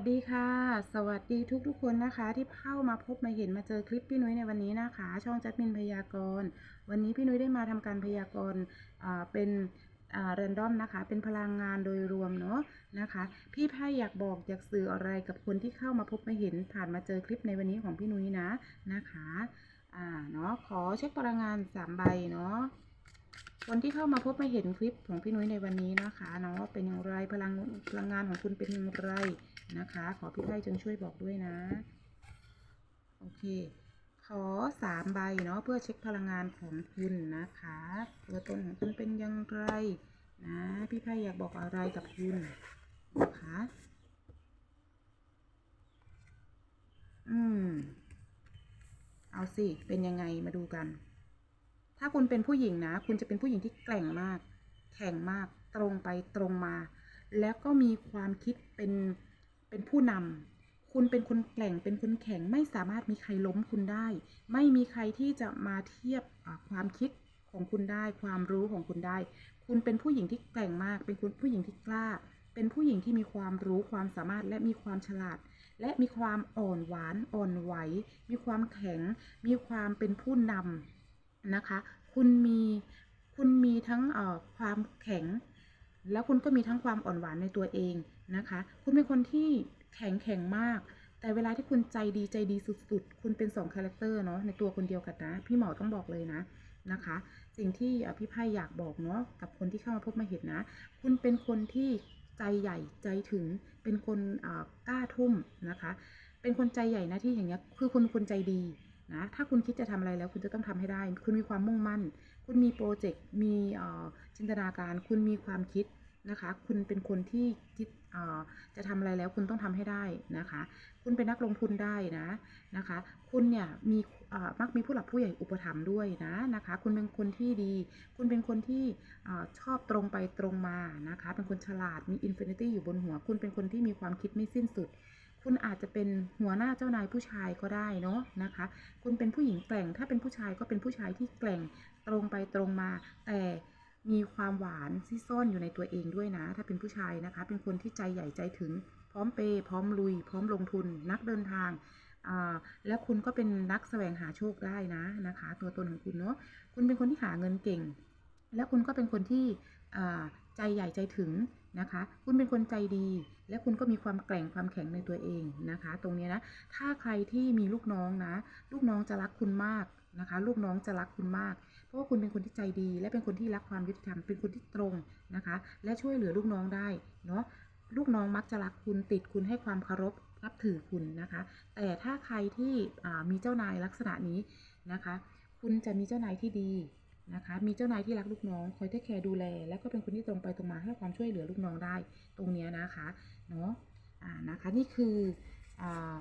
สดีค่ะ สวัสดีทุกๆคนนะคะ ที่เข้ามาพบมาเห็นมาเจอคลิปพี่นุ้ยในวันนี้นะคะ ช่องจัดมินพยากรณ์ วันนี้พี่นุ้ยได้มาทำการพยากรณ์เป็นอ่าแรนดอมนะคะ เป็นพลังงานโดยรวมเนาะนะคะ พี่ไพ่อยากบอกอยากสื่ออะไรกับคนที่เข้ามาพบมาเห็นผ่านมาเจอคลิปในวันนี้ของพี่นุ้ยนะนะคะอ่าเนาะขอเช็คพลังงานสามใบเนาะ คนที่เข้ามาพบมาเห็นคลิปของพี่นุ้ยในวันนี้นะคะเนาะเป็นอย่างไรพลังพลังงานของคุณเป็นอย่างไรนะคะ ขอพี่ไพ่จงช่วยบอกด้วยนะ โอเค ขอสามใบเนาะเพื่อเช็คพลังงานของคุณนะคะตัวตนของคุณเป็นอย่างไรนะพี่ไพ่อยากบอกอะไรกับคุณนะคะอืม เอาสิ เป็นยังไงมาดูกัน ถ้าคุณเป็นผู้หญิงนะ คุณจะเป็นผู้หญิงที่แกร่งมาก แข็งมาก ตรงไปตรงมา แล้วก็มีความคิดเป็นเป็นผู้นำคุณเป็นคนแกร่ง เป็นคนแข็ง ไม่สามารถมีใครล้มคุณได้ ไม่มีใครที่จะมาเทียบความคิดของคุณได้ ความรู้ของคุณได้ คุณเป็นผู้หญิงที่แกร่งมาก เป็นคุณผู้หญิงที่กล้า เป็นผู้หญิงที่มีความรู้ความสามารถและมีความฉลาด และมีความอ่อนหวานอ่อนไหว มีความแข็ง มีความเป็นผู้นำ นะคะ คุณมีคุณมีทั้งความแข็ง แล้วคุณก็มีทั้งความอ่อนหวานในตัวเองนะคะ คุณเป็นคนที่แข็งแข็งมาก แต่เวลาที่คุณใจดีใจดีสุดๆ คุณเป็นสองคาแรคเตอร์เนาะในตัวคนเดียวกันนะ พี่หมอต้องบอกเลยนะนะคะ สิ่งที่พี่ไพ่อยากบอกเนาะกับคนที่เข้ามาพบมาเห็นนะ คุณเป็นคนที่ใจใหญ่ใจถึงเป็นคนกล้าทุ่มนะคะ เป็นคนใจใหญ่นะที่อย่างเงี้ยคือคุณคนใจดี นะถ้าคุณคิดจะทำอะไรแล้วคุณจะต้องทำให้ได้ คุณมีความมุ่งมั่น คุณมีโปรเจกต์มีอ่อจินตนาการ คุณมีความคิดนะคะ คุณเป็นคนที่คิดอ่อจะทำอะไรแล้วคุณต้องทำให้ได้นะคะ คุณเป็นนักลงทุนได้นะนะคะ คุณเนี่ยมีอ่อมักมีผู้หลักผู้ใหญ่อุปถัมภ์ด้วยนะนะคะ คุณเป็นคนที่ดี คุณเป็นคนที่อ่อชอบตรงไปตรงมานะคะ เป็นคนฉลาดมีอินฟินิตี้อยู่บนหัว คุณเป็นคนที่มีความคิดไม่สิ้นสุด คุณอาจจะเป็นหัวหน้าเจ้านายผู้ชายก็ได้เนาะนะคะ คุณเป็นผู้หญิงแกร่ง ถ้าเป็นผู้ชายก็เป็นผู้ชายที่แกร่งตรงไปตรงมา แต่มีความหวานที่ซ่อนอยู่ในตัวเองด้วยนะ ถ้าเป็นผู้ชายนะคะ เป็นคนที่ใจใหญ่ใจถึง พร้อมเปย์พร้อมลุย พร้อมลงทุน นักเดินทางแล้วคุณก็เป็นนักแสวงหาโชคได้นะนะคะ ตัวตนของคุณเนาะคุณเป็นคนที่หาเงินเก่ง แล้วคุณก็เป็นคนที่ ใจใหญ่ใจถึงนะคะ คุณเป็นคนใจดี และคุณก็มีความแกร่งความแข็งในตัวเองนะคะ ตรงนี้นะ ถ้าใครที่มีลูกน้องนะ ลูกน้องจะรักคุณมากนะคะ ลูกน้องจะรักคุณมาก เพราะว่าคุณเป็นคนที่ใจดี และเป็นคนที่รักความยุติธรรม เป็นคนที่ตรงนะคะ และช่วยเหลือลูกน้องได้เนาะ ลูกน้องมักจะรักคุณติดคุณให้ความเคารพนับถือคุณนะคะ แต่ถ้าใครที่มีเจ้านายลักษณะนี้นะคะ คุณจะมีเจ้านายที่ดี นะคะ มีเจ้านายที่รักลูกน้อง คอยเทคแคร์ดูแล แล้วก็เป็นคนที่ตรงไปตรงมาให้ความช่วยเหลือลูกน้องได้ตรงเนี้ยนะคะเนาะอ่านะคะนี่คืออ่า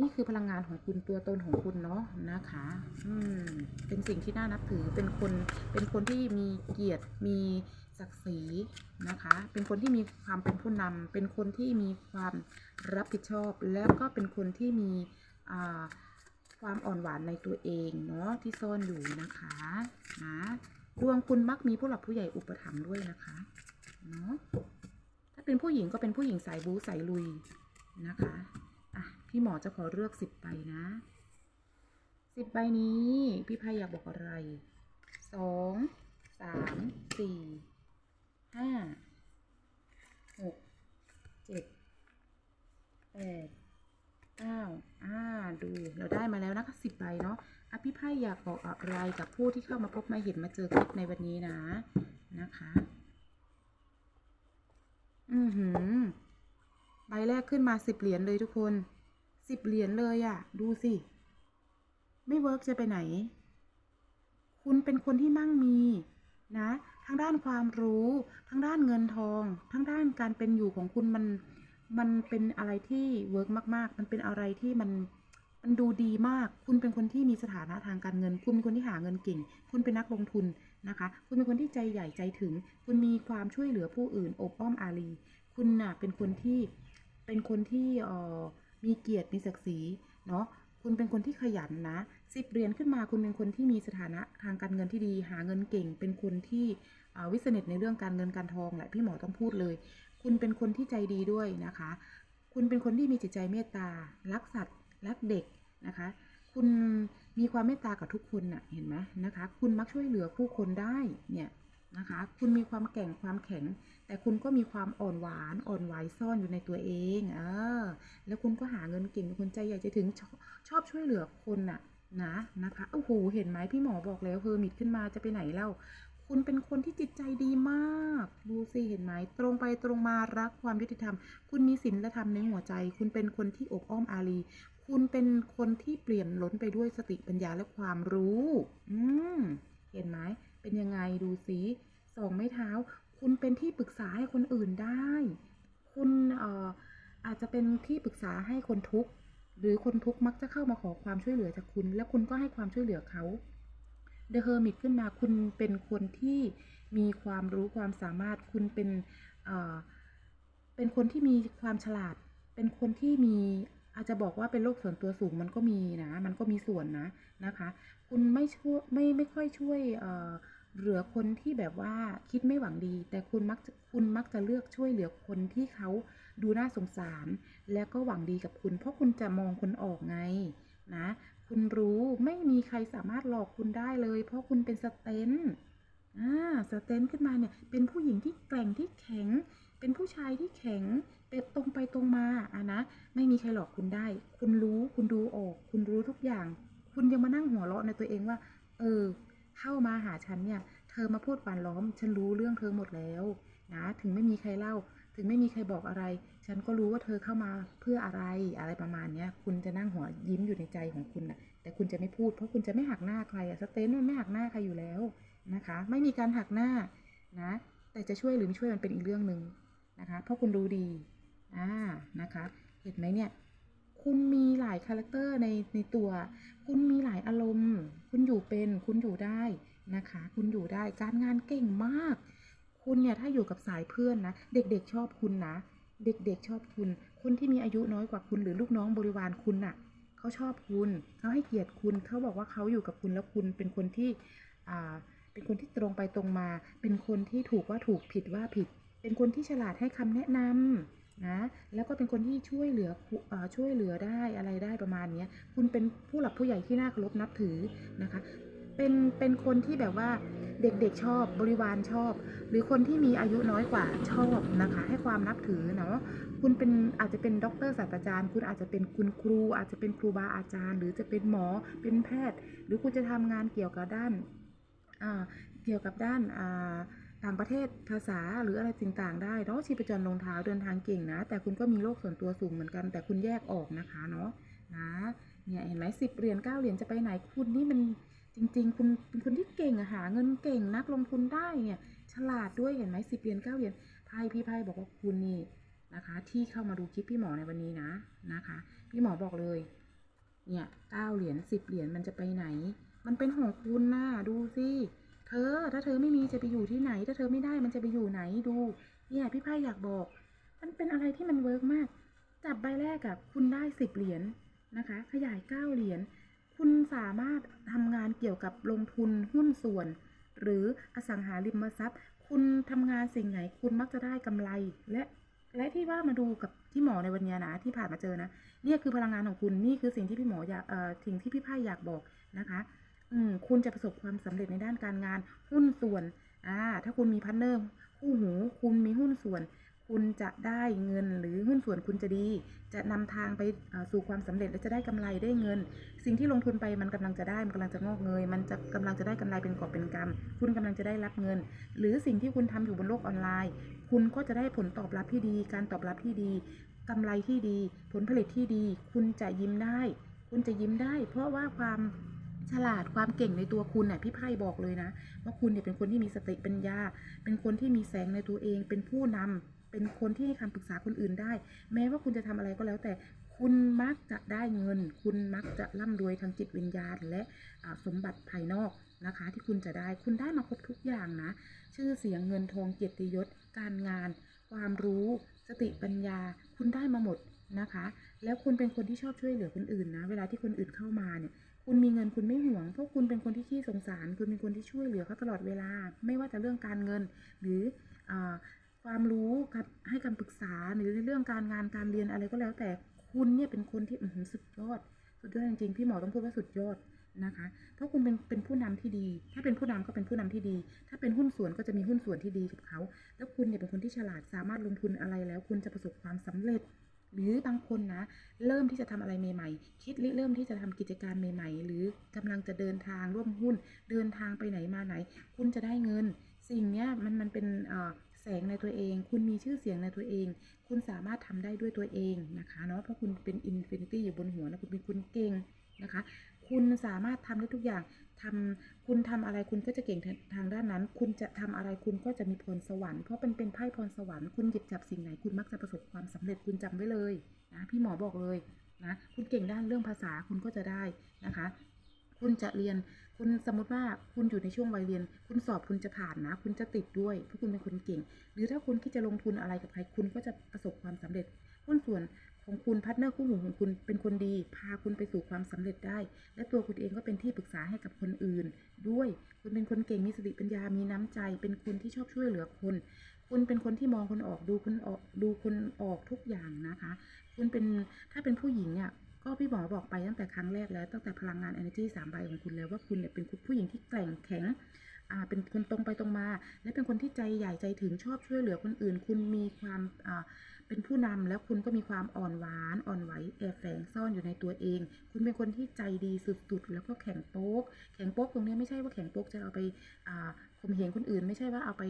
นี่คือพลังงานของคุณตัวตนของคุณเนาะนะคะอืมเป็นสิ่งที่น่านับถือเป็นคนเป็นคนที่มีเกียรติมีศักดิ์ศรีนะคะ เป็นคนที่มีความเป็นผู้นำเป็นคนที่มีความรับผิดชอบ แล้วก็เป็นคนที่มีอ่า ความอ่อนหวานในตัวเองเนาะที่ซ่อนอยู่นะคะนะดวงคุณมักมีผู้หลักผู้ใหญ่อุปถัมภ์ด้วยนะคะเนาะถ้าเป็นผู้หญิงก็เป็นผู้หญิงสายบู๊สายลุยนะคะอะพี่หมอจะขอเลือกสิบใบนะสิบใบนี้ พี่พายอยากบอกอะไรสองสามสี่ห้าหกเจ็ดแปด เราได้มาแล้วนะคะสิบใบเนาะอะพี่ไพ่อยากบอกอะไรกับผู้ที่เข้ามาพบมาเห็นมาเจอคลิปในวันนี้นะนะคะ อือหือใบแรกขึ้นมาสิบเหรียญเลยทุกคนสิบเหรียญเลยอะ่ะ ดูสิ ไม่เวิร์กจะไปไหน คุณเป็นคนที่มั่งมีนะ ทั้งด้านความรู้ ทั้งด้านเงินทอง ทั้งด้านการเป็นอยู่ของคุณมัน มันเป็นอะไรที่เวิร์กมาก ๆ มันเป็นอะไรที่มัน มันดูดีมาก คุณเป็นคนที่มีสถานะทางการเงิน คุณเป็นคนที่หาเงินเก่ง คุณเป็นนักลงทุนนะคะ คุณเป็นคนที่ใจใหญ่ใจถึง คุณมีความช่วยเหลือผู้อื่นอบอ้อมอารี คุณน่ะเป็นคนที่เป็นคนที่มีเกียรติมีศักดิ์ศรีเนาะ คุณเป็นคนที่ขยันนะสิบเรียญขึ้นมาคุณเป็นคนที่มีสถานะทางการเงินที่ดี หาเงินเก่ง เป็นคนที่อ่าวิสเนตในเรื่องการเงินการทองแหละพี่หมอต้องพูดเลย คุณเป็นคนที่ใจดีด้วยนะคะ คุณเป็นคนที่มีจิตใจเมตตารักสัตว รักเด็กนะคะ คุณมีความเมตตากับทุกคนน่ะเห็นไหมนะคะ คุณมักช่วยเหลือผู้คนได้เนี่ยนะคะ คุณมีความแก่งความแข็ง แต่คุณก็มีความอ่อนหวานอ่อนไหวซ่อนอยู่ในตัวเองเออแล้วคุณก็หาเงินเก่งเป็นคนใจใหญ่ใจถึงชอบชอบช่วยเหลือคนน่ะนะนะคะโอ้โหเห็นไหมพี่หมอบอกแล้วเฮอร์มิตขึ้นมาจะไปไหนเล่าคุณเป็นคนที่จิตใจดีมาก ดูสิเห็นไหม ตรงไปตรงมารักความยุติธรรม คุณมีศีลธรรมในหัวใจ คุณเป็นคนที่อบอ้อมอารี คุณเป็นคนที่เปลี่ยนล้นไปด้วยสติปัญญาและความรู้ อืม เห็นไหม เป็นยังไงดูสิสองไม้เท้า คุณเป็นที่ปรึกษาให้คนอื่นได้ คุณเอ่ออาจจะเป็นที่ปรึกษาให้คนทุกข์หรือคนทุกข์มักจะเข้ามาขอความช่วยเหลือจากคุณ แล้วคุณก็ให้ความช่วยเหลือเขาเดอะเฮอร์มิตขึ้นมาคุณเป็นคนที่มีความรู้ความสามารถคุณเป็นเอ่อเป็นคนที่มีความฉลาด เป็นคนที่มี อาจจะบอกว่าเป็นโรคส่วนตัวสูงมันก็มีนะ มันก็มีส่วนนะนะคะ คุณไม่ช่วยไม่ไม่ค่อยช่วยเอ่อเหลือคนที่แบบว่าคิดไม่หวังดี แต่คุณมักคุณมักจะเลือกช่วยเหลือคนที่เขาดูน่าสงสาร แล้วก็หวังดีกับคุณ เพราะคุณจะมองคนออกไงนะ คุณรู้ไม่มีใครสามารถหลอกคุณได้เลย เพราะคุณเป็นสเตนอ่าสเตนขึ้นมาเนี่ยเป็นผู้หญิงที่แกร่งที่แข็ง เป็นผู้ชายที่แข็ง ตรงไปตรงมาอะนะ ไม่มีใครหลอกคุณได้ คุณรู้คุณดูออก คุณรู้ทุกอย่าง คุณยังมานั่งหัวเราะในตัวเองว่า เออ เข้ามาหาฉันเนี่ย เธอมาพูดหวานล้อม ฉันรู้เรื่องเธอหมดแล้วนะ ถึงไม่มีใครเล่า ถึงไม่มีใครบอกอะไร ฉันก็รู้ว่าเธอเข้ามาเพื่ออะไร อะไรประมาณเนี้ย คุณจะนั่งหัวยิ้มอยู่ในใจของคุณน่ะแต่คุณจะไม่พูด เพราะคุณจะไม่หักหน้าใครอะสเตนมันไม่หักหน้าใครอยู่แล้วนะคะ ไม่มีการหักหน้านะ แต่จะช่วยหรือไม่ช่วยมันเป็นอีกเรื่องหนึ่งนะคะ เพราะคุณรู้ดี อ่านะคะ เห็นไหมเนี่ย คุณมีหลายคาแรคเตอร์ในในตัว คุณมีหลายอารมณ์ คุณอยู่เป็น คุณอยู่ได้นะคะ คุณอยู่ได้ การงานเก่งมาก คุณเนี่ยถ้าอยู่กับสายเพื่อนนะ เด็กๆชอบคุณนะ เด็กๆชอบคุณ คนที่มีอายุน้อยกว่าคุณหรือลูกน้องบริวารคุณน่ะเขาชอบคุณ เขาให้เกียรติคุณ เขาบอกว่าเขาอยู่กับคุณแล้วคุณเป็นคนที่อ่าเป็นคนที่ตรงไปตรงมา เป็นคนที่ถูกว่าถูกผิดว่าผิด เป็นคนที่ฉลาดให้คำแนะนำ นะแล้วก็เป็นคนที่ช่วยเหลืออช่วยเหลือได้อะไรได้ประมาณนี้คุณเป็นผู้หลักผู้ใหญ่ที่น่าเคารพนับถือนะคะเป็นเป็นคนที่แบบว่าเด็กๆชอบบริวารชอบ หรือคนที่มีอายุน้อยกว่าชอบนะคะ ให้ความนับถือเนาะคุณเป็นอาจจะเป็นด็อกเตอร์ศาสตราจารย์ คุณอาจจะเป็นคุณครู อาจจะเป็นครูบาอาจารย์ หรือจะเป็นหมอเป็นแพทย์ หรือคุณจะทำงานเกี่ยวกับด้านเกี่ยวกับด้านอ่า ต่างประเทศภาษาหรืออะไรต่างๆได้เนาะชีพจรลงเท้าเดินทางเก่งนะ แต่คุณก็มีโลกส่วนตัวสูงเหมือนกัน แต่คุณแยกออกนะคะเนาะนะเนี่ยเห็นไหมสิบเหรียญเก้าเหรียญจะไปไหนคุณนี่มันจริง ๆ คุณเป็นคนที่เก่งอะหาเงินเก่งนักลงทุนได้เนี่ยฉลาดด้วยเห็นไหมสิบเหรียญเก้าเหรียญไพ่พี่ไพ่บอกว่าคุณนี่นะคะ ที่เข้ามาดูคลิปพี่หมอในวันนี้นะนะคะ พี่หมอบอกเลยเนี่ยเก้าเหรียญสิบเหรียญมันจะไปไหน มันเป็นของคุณนะดูสิ เธอ ถ้าเธอไม่มีจะไปอยู่ที่ไหน ถ้าเธอไม่ได้มันจะไปอยู่ไหนดูเนี่ยพี่ไพ่อยากบอก มันเป็นอะไรที่มันเวิร์กมาก จับใบแรกอะคุณได้สิบเหรียญนะคะ ขยายเก้าเหรียญคุณสามารถทำงานเกี่ยวกับลงทุนหุ้นส่วน หรืออสังหาริมทรัพย์ คุณทำงานสิ่งไหน คุณมักจะได้กำไรและและที่ว่ามาดูกับที่หมอในวันนี้นะที่ผ่านมาเจอนะเนี่ยคือพลังงานของคุณนี่คือสิ่งที่พี่หมออยากเอ่อสิ่งที่พี่ไพ่อยากบอกนะคะ อืมคุณจะประสบความสำเร็จในด้านการงาน หุ้นส่วนอ่าถ้าคุณมีพันเนอร์คู่หู คุณมีหุ้นส่วน คุณจะได้เงินหรือหุ้นส่วนคุณจะดี จะนำทางไปสู่ความสำเร็จและจะได้กำไรได้เงิน สิ่งที่ลงทุนไปมันกำลังจะได้มันกำลังจะงอกเงย มันจะกำลังจะได้กำไรเป็นกอบเป็นกำคุณกำลังจะได้รับเงิน หรือสิ่งที่คุณทำอยู่บนโลกออนไลน์ คุณก็จะได้ผลตอบรับที่ดี การตอบรับที่ดีกำไรที่ดี ผลผลิตที่ดี คุณจะยิ้มได้ คุณจะยิ้มได้ เพราะว่าความ ฉลาดความเก่งในตัวคุณน่ะพี่ไพ่บอกเลยนะ ว่าคุณเนี่ยเป็นคนที่มีสติปัญญา เป็นคนที่มีแสงในตัวเอง เป็นผู้นำเป็นคนที่ให้คำปรึกษาคนอื่นได้ แม้ว่าคุณจะทำอะไรก็แล้วแต่คุณมักจะได้เงิน คุณมักจะร่ำรวยทางจิตวิญญาณ และสมบัติภายนอกนะคะ ที่คุณจะได้คุณได้มาครบทุกอย่างนะ ชื่อเสียงเงินทองเกียรติยศ การงาน ความรู้ สติปัญญา คุณได้มาหมดนะคะ แล้วคุณเป็นคนที่ชอบช่วยเหลือคนอื่นนะ เวลาที่คนอื่นเข้ามาเนี่ย คุณมีเงินคุณไม่ห่วง เพราะคุณเป็นคนที่ขี้สงสาร คุณเป็นคนที่ช่วยเหลือเขาตลอดเวลา ไม่ว่าจะเรื่องการเงิน หรืออความรู้กับให้คำปรึกษาหรือในเรื่องการงานการเรียนอะไรก็แล้ว แต่คุณเนี่ยเป็นคนที่สุดยอด สุดยอดจริงๆพี่หมอต้องพูดว่าสุดยอดนะคะ เพราะคุณเป็นเป็นผู้นำที่ดี ถ้าเป็นผู้นำก็เป็นผู้นำที่ดี ถ้าเป็นหุ้นส่วนก็จะมีหุ้นส่วนที่ดีกับเขา แล้วคุณเนี่ยเป็นคนที่ฉลาดสามารถลงทุนอะไรแล้ว คุณจะประสบความสำเร็จ หรือบางคนนะ เริ่มที่จะทำอะไรใหม่ ๆ คิดเริ่มที่จะทำกิจการใหม่ ๆ หรือกำลังจะเดินทางร่วมหุ้น เดินทางไปไหนมาไหน คุณจะได้เงิน สิ่งเนี้ยมันมันเป็นแสงในตัวเอง คุณมีชื่อเสียงในตัวเอง คุณสามารถทำได้ด้วยตัวเองนะคะเนาะเพราะคุณเป็นอินฟินิตี้อยู่บนหัวนะคุณเป็นคนเก่งนะคะ คุณสามารถทำได้ทุกอย่างทำคุณทำอะไรคุณก็จะเก่งทางด้านนั้น คุณจะทำอะไรคุณก็จะมีพรสวรรค์เพราะเป็นเป็นไพ่พรสวรรค์คุณหยิบจับสิ่งไหนคุณมักจะประสบความสำเร็จคุณจำไว้เลยนะพี่หมอบอกเลยนะคุณเก่งด้านเรื่องภาษาคุณก็จะได้นะคะคุณจะเรียน คุณสมมติว่าคุณอยู่ในช่วงวัยเรียน คุณสอบคุณจะผ่านนะ คุณจะติดด้วย เพราะคุณเป็นคนเก่ง หรือถ้าคุณคิดจะลงทุนอะไรกับใคร คุณก็จะประสบความสำเร็จหุ้นส่วน ของคุณพาร์ทเนอร์คู่หูของคุณเป็นคนดี พาคุณไปสู่ความสำเร็จได้ และตัวคุณเองก็เป็นที่ปรึกษาให้กับคนอื่น ด้วยคุณเป็นคนเก่งมีสติปัญญามีน้ำใจ เป็นคนที่ชอบช่วยเหลือคน คุณเป็นคนที่มองคนออกดูคนออกดูคนออกทุกอย่างนะคะ คุณเป็นถ้าเป็นผู้หญิงอะก็พี่หมอบอกไปตั้งแต่ครั้งแรกแล้วตั้งแต่พลังงาน energy สามใบของคุณแล้วว่าคุณเนี่ยเป็นผู้หญิงที่แกร่งแข็งอ่าเป็นคนตรงไปตรงมา และเป็นคนที่ใจใหญ่ใจถึงชอบช่วยเหลือคนอื่น คุณมีความอ่า เป็นผู้นำแล้วคุณก็มีความอ่อนหวานอ่อนไหวแอบแฝงซ่อนอยู่ในตัวเอง คุณเป็นคนที่ใจดีสุดๆแล้วก็แข็งโป๊ก แข็งโป๊กตรงเนี้ยไม่ใช่ว่าแข็งโป๊กจะเอาไปอ่าข่มเหงคนอื่น ไม่ใช่ว่าเอาไป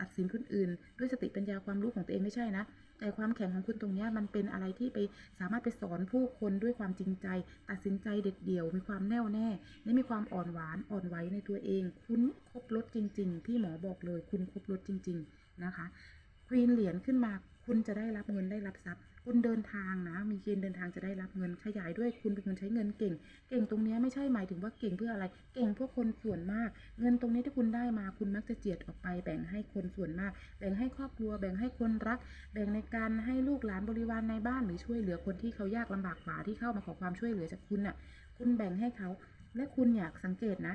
ตัดสินคนอื่น ด้วยสติปัญญาความรู้ของตัวเองไม่ใช่นะ แต่ความแข็งของคุณตรงเนี้ยมันเป็นอะไรที่ไปสามารถไปสอนผู้คนด้วยความจริงใจ ตัดสินใจเด็ดเดี่ยว มีความแน่วแน่และมีความอ่อนหวานอ่อนไหวในตัวเอง คุณครบรถจริงๆพี่หมอบอกเลย คุณครบรถจริง ๆนะคะควีนเหรียญขึ้นมา คุณจะได้รับเงินได้รับทรัพย์ คุณเดินทางนะ มีเกณฑ์เดินทางจะได้รับเงินขยายด้วยคุณเป็นคนใช้เงินเก่ง เก่งตรงนี้ไม่ใช่หมายถึงว่าเก่งเพื่ออะไร เก่งเพื่อคนส่วนมาก เงินตรงนี้ที่คุณได้มาคุณมักจะเจียดออกไป แบ่งให้คนส่วนมาก แบ่งให้ครอบครัว แบ่งให้คนรัก แบ่งในการให้ลูกหลานบริวารในบ้านหรือช่วยเหลือคนที่เขายากลำบากกว่าที่เข้ามาขอความช่วยเหลือจากคุณน่ะ คุณแบ่งให้เขา และคุณเนี่ยสังเกตนะ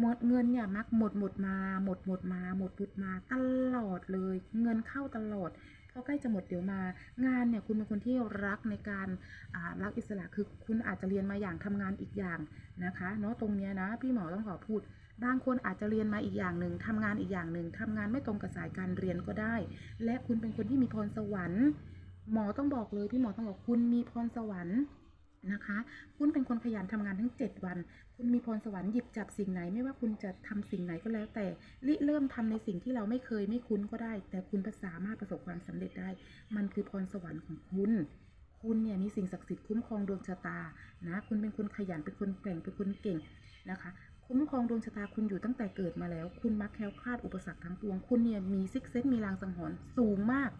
หมดเงินเนี่ยมักหมดหมดมา หมดหมดมา หมดหมดมาตลอดเลย เงินเข้าตลอด พอใกล้จะหมดเดี๋ยวมา งานเนี่ยคุณเป็นคนที่รักในการรักอิสระคือคุณอาจจะเรียนมาอย่างทำงานอีกอย่างนะคะเนาะตรงเนี้ยนะพี่หมอต้องขอพูดบางคนอาจจะเรียนมาอีกอย่างหนึ่งทำงานอีกอย่างหนึ่งทำงานไม่ตรงกับสายการเรียนก็ได้ และคุณเป็นคนที่มีพรสวรรค์ หมอต้องบอกเลยพี่หมอต้องบอกคุณมีพรสวรรค์ นะคะ คุณเป็นคนขยันทำงานทั้ง 7 วัน คุณมีพรสวรรค์หยิบจับสิ่งไหน ไม่ว่าคุณจะทำสิ่งไหนก็แล้วแต่ริเริ่มทำในสิ่งที่เราไม่เคยไม่คุ้นก็ได้ แต่คุณสามารถประสบความสำเร็จได้ มันคือพรสวรรค์ของคุณคุณเนี่ยมีสิ่งศักดิ์สิทธิ์คุ้มครองดวงชะตานะคุณเป็นคนขยันเป็นคนแกร่งเป็นคนเก่งนะคะ คุ้มครองดวงชะตาคุณอยู่ตั้งแต่เกิดมาแล้ว คุณมักแคล้วคลาดอุปสรรคทั้งปวง คุณเนี่ยมีซิกเซนมีลางสังหรณ์สูงมาก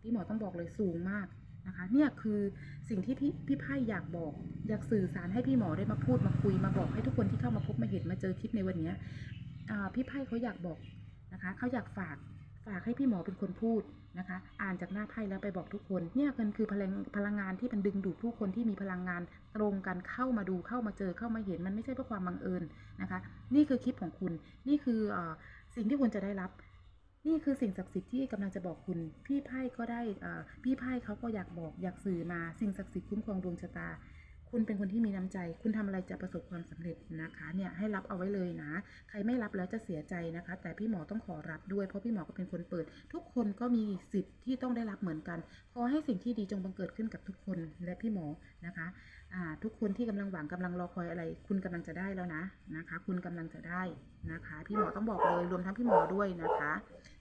พี่หมอต้องบอกเลยสูงมาก นะคะเนี่ยคือสิ่งที่พี่พี่ไพ่อยากบอก อยากสื่อสารให้พี่หมอได้มาพูดมาคุยมาบอกให้ทุกคนที่เข้ามาพบมาเห็นมาเจอคลิปในวันนี้พี่ไพ่เขาอยากบอกนะคะเขาอยากฝากฝากให้พี่หมอเป็นคนพูดนะคะ อ่านจากหน้าไพ่แล้วไปบอกทุกคนเนี่ยมันคือพลังพลังงานที่มันดึงดูดผู้คนที่มีพลังงานตรงกันเข้ามาดูเข้ามาเจอเข้ามาเห็นมันไม่ใช่เพราะความบังเอิญนะคะ นี่คือคลิปของคุณ นี่คืออสิ่งที่คุณจะได้รับ นี่คือสิ่งศักดิ์สิทธิ์ที่กำลังจะบอกคุณ พี่ไพ่ก็ได้พี่ไพ่เขาก็อยากบอกอยากสื่อมา สิ่งศักดิ์สิทธิ์คุ้มครองดวงชะตา คุณเป็นคนที่มีน้ำใจ คุณทำอะไรจะประสบความสำเร็จนะคะเนี่ยให้รับเอาไว้เลยนะ ใครไม่รับแล้วจะเสียใจนะคะ แต่พี่หมอต้องขอรับด้วย เพราะพี่หมอก็เป็นคนเปิด ทุกคนก็มีสิทธิ์ที่ต้องได้รับเหมือนกัน ขอให้สิ่งที่ดีจงบังเกิดขึ้นกับทุกคนและพี่หมอนะคะอ่าทุกคนที่กำลังหวังกำลังรอคอยอะไร คุณกำลังจะได้แล้วนะนะคะ คุณกำลังจะได้นะคะ พี่หมอต้องบอกเลยรวมทั้งพี่หมอด้วยนะคะ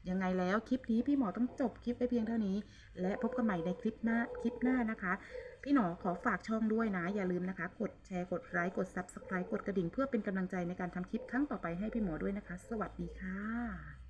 ยังไงแล้วคลิปนี้พี่หมอต้องจบคลิปไปเพียงเท่านี้ และพบกันใหม่ในคลิปหน้าคลิปหน้านะคะ พี่หนอขอฝากช่องด้วยนะ อย่าลืมนะคะ กดแชร์ กดไลค์ กด Subscribe กดกระดิ่ง เพื่อเป็นกำลังใจในการทำคลิปครั้งต่อไปให้พี่หมอด้วยนะคะ สวัสดีค่ะ